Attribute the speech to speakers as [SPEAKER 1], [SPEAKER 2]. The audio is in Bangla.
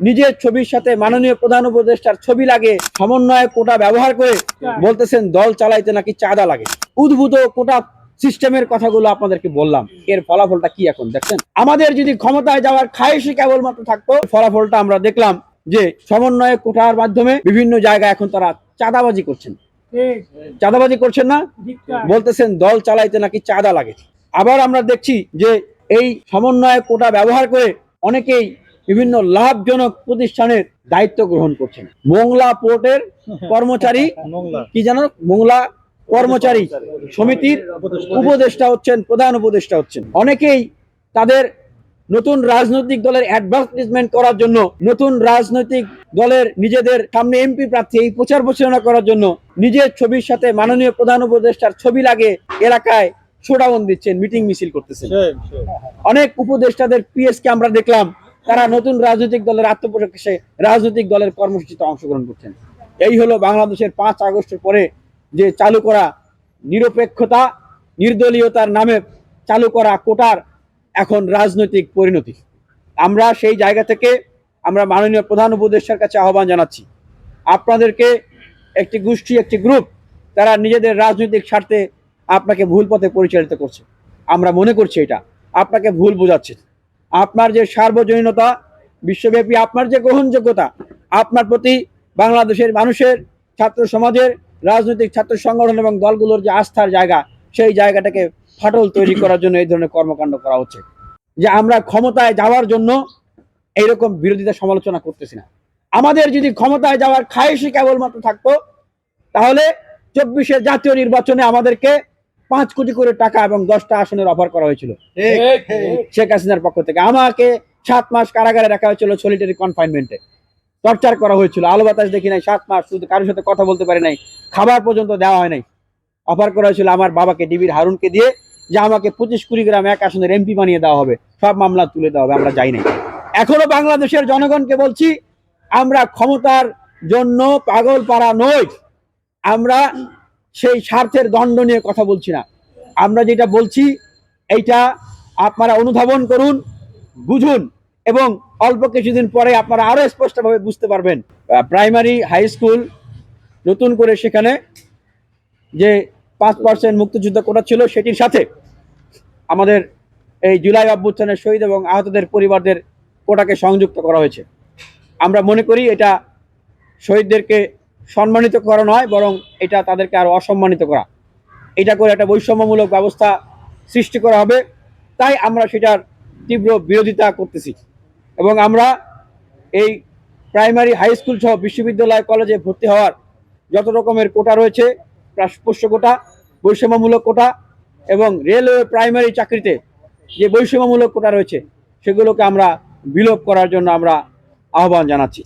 [SPEAKER 1] নিজের ছবির সাথে মাননীয় প্রধান উপদেষ্টার ছবি লাগে সমন্বয় কোটা ব্যবহার করে বলতেছেন দল চালাইতে নাকি চাঁদা লাগে? উদ্ভূত কোটা সিস্টেমের কথাগুলো আপনাদেরকে বললাম। এর ফলাফলটা কি এখন দেখছেন? আমাদের যদি ক্ষমতায় যাওয়ার খায়েশই কেবলমাত্র থাকতো ফলাফলটা আমরা দেখলাম যে সমন্বয় কোটার মাধ্যমে বিভিন্ন জায়গায় এখন তারা চাঁদাবাজি করছেন। চাঁদাবাজি করছেন না? বলতেছেন দল চালাইতে নাকি চাঁদা লাগে? আবার আমরা দেখছি যে এই সমন্বয় কোটা ব্যবহার করে অনেকেই বিভিন্ন লাভজনক প্রতিষ্ঠানের দায়িত্ব গ্রহণ করছেন। মোংলা পোর্টের কর্মচারী কি জানো? মোংলা কর্মচারী সমিতির উপদেষ্টা। হচ্ছেন প্রধান উপদেষ্টা হচ্ছেন। অনেকেই তাদের নতুন রাজনৈতিক দলের অ্যাডভার্টাইজমেন্ট করার জন্য নতুন রাজনৈতিক দলের নিজেদের সামনে এমপি প্রার্থী এই প্রচার প্রচারণা করার জন্য নিজের ছবির সাথে মাননীয় প্রধান উপদেষ্টার ছবি লাগে এলাকায় শোডাউন দিচ্ছেন মিটিং মিছিল করতেছেন। অনেক উপদেষ্টাদের পিএস কে আমরা দেখলাম তারা নতুন রাজনৈতিক দলের আত্মপ্রকাশে রাজনৈতিক দলের কর্মসূচিতে অংশগ্রহণ করছেন। এই হলো বাংলাদেশের পাঁচ আগস্টের পরে যে চালু করা নিরপেক্ষতা, নির্দলীয়তার নামে চালু করা কোটার এখন রাজনৈতিক পরিণতি। আমরা সেই জায়গা থেকে আমরা মাননীয় প্রধান উপদেষ্টার কাছে আহ্বান জানাচ্ছি। আপনাদেরকে একটি গোষ্ঠী, একটি গ্রুপ, তারা নিজেদের রাজনৈতিক স্বার্থে আপনাকে ভুল পথে পরিচালিত করছে। আমরা মনে করছি এটা। আপনাকে ভুল বোঝাচ্ছে। আপনার যে সার্বজনীনতা, বিশ্বব্যাপী আপনার যে গ্রহণযোগ্যতা, আপনার প্রতি বাংলাদেশের মানুষের, ছাত্র সমাজের, রাজনৈতিক ছাত্র সংগঠন এবং দলগুলোর যে আস্থার জায়গা, সেই জায়গাটাকে ফাটল তৈরি করার জন্য এই ধরনের কর্মকাণ্ড করা হচ্ছে। যে আমরা ক্ষমতায় যাওয়ার জন্য এইরকম বিরোধিতা সমালোচনা করতেছি না। আমাদের যদি ক্ষমতায় যাওয়ার খায়েশই কেবলমাত্র থাকতো, তাহলে চব্বিশের জাতীয় নির্বাচনে আমাদেরকে পাঁচ কোটি করে টাকা এবং দশটা আসনের অফার করা হয়েছিল। শেখ হাসিনার পক্ষ থেকে। আমাকে সাত মাস কারাগারে রাখা হয়েছিল সলিটারি কনফাইনমেন্টে টর্চার করা হয়েছিল। আলো বাতাস দেখি নাই সাত মাস শুধু কারোর সাথে কথা বলতে পারি নাই খাবার পর্যন্ত দেওয়া হয় নাই। অফার করা হয়েছিল আমার বাবাকে ডিবির হারুনকে দিয়ে যে আমাকে পঁচিশ কুড়ি গ্রাম এক আসনের এমপি বানিয়ে দেওয়া হবে। সব মামলা তুলে দেওয়া হবে আমরা যাই নাই। এখনও বাংলাদেশের জনগণকে বলছি আমরা ক্ষমতার জন্য পাগল পাড়া নই। আমরা সেই স্বার্থের দণ্ড নিয়ে কথা বলছি না। আমরা যেটা বলছি, এইটা আপনারা অনুধাবন করুন, বুঝুন এবং অল্প কিছুদিন পরে আপনারা আরও স্পষ্টভাবে বুঝতে পারবেন। প্রাইমারি হাই স্কুল নতুন করে সেখানে যে পাঁচ পার্সেন্ট মুক্তিযুদ্ধ কোটা ছিল সেটির সাথে আমাদের এই জুলাই অভ্যুত্থানের শহীদ এবং আহতদের পরিবারদের কোটাকে সংযুক্ত করা হয়েছে। আমরা মনে করি এটা শহীদদেরকে সম্মানিত করা নয়, বরং এটা তাদেরকে আরও অসম্মানিত করা। এটা করে একটা বৈষম্যমূলক ব্যবস্থা সৃষ্টি করা হবে। তাই আমরা সেটার তীব্র বিরোধিতা করতেছি। এবং আমরা এই প্রাইমারি হাই স্কুল সহ বিশ্ববিদ্যালয় কলেজে ভর্তি হওয়ার যত রকমের কোটা রয়েছে পোষ্য কোটা, বৈষম্যমূলক কোটা এবং রেলওয়ে প্রাইমারি চাকরিতে যে বৈষম্যমূলক কোটা রয়েছে, সেগুলোকে আমরা বিলোপ করার জন্য আমরা আহ্বান জানাচ্ছি।